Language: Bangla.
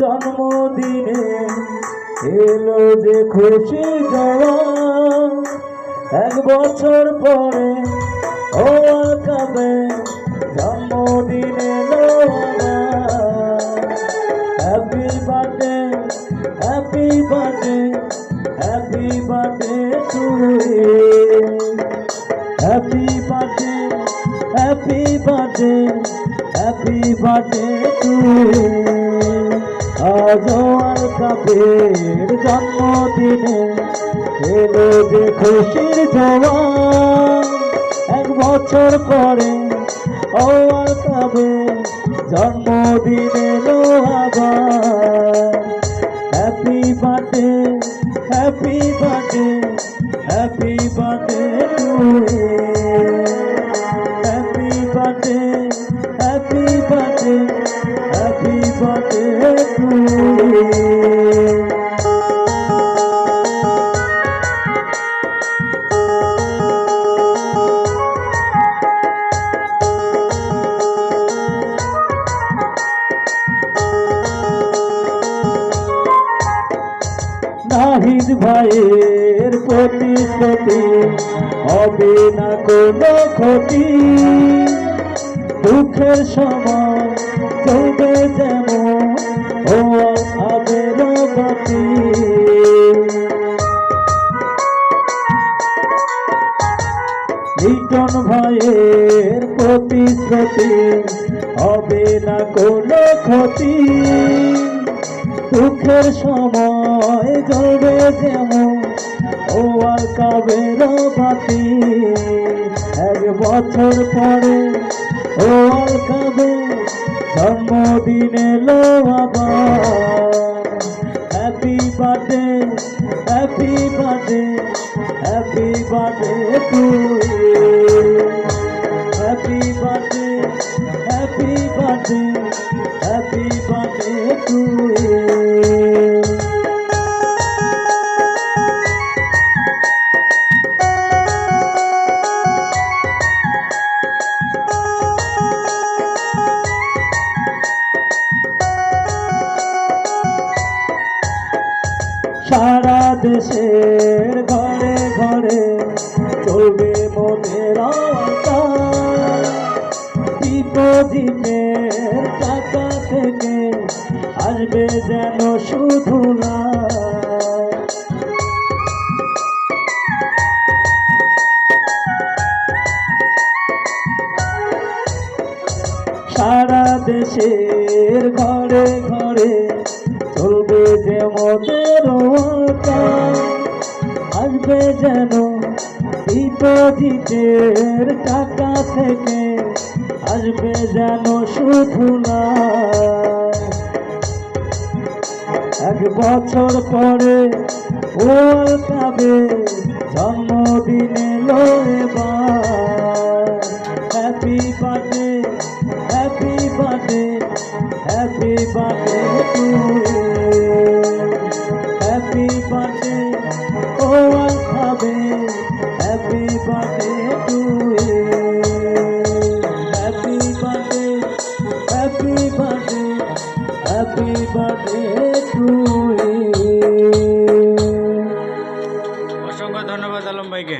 জন্মদিনে এলো যে খুশি গাওয়া এক বছর পরে ও আকাবে জন্মদিনে happy birthday happy birthday happy birthday to happy birthday happy birthday happy birthday to কাপের জন্মদিনে এলো যে খুশির জওয়ান এক বছর পরে আর কাবে জন্মদিন এলো হ্যাপি বার্থডে হ্যাপি বার্থডে ভাইয়ের প্রতিশ্রুতি, হবে না কোনো ক্ষতি। দুঃখের সময় চলবে যেমন, ও আবের গতি। লিটন ভাইয়ের প্রতিশ্রুতি, হবে না কোনো ক্ষতি। দুঃখের সময় জ্বলবে যেমন ও আর কাবের বাতি। এক বছর পরে ও আর কাবে জন্মদিন এলো আবার। Happy birthday happy birthday happy birthday to happy birthday happy birthday দেশের ঘরে ঘরে চলবে আওতায়। ডিপোজিটের টাকা থেকে আসবে যেন শুধু না সারা দেশের ঘরে ঘরে যেন ডিপোজিটের টাকা থেকে আসবে যেন শুধু না। এক বছর পরে ওর পাবে জন্মদিন এবার happy birthday happy birthday happy birthday অসংখ্য ধন্যবাদ আলম ভাইকে।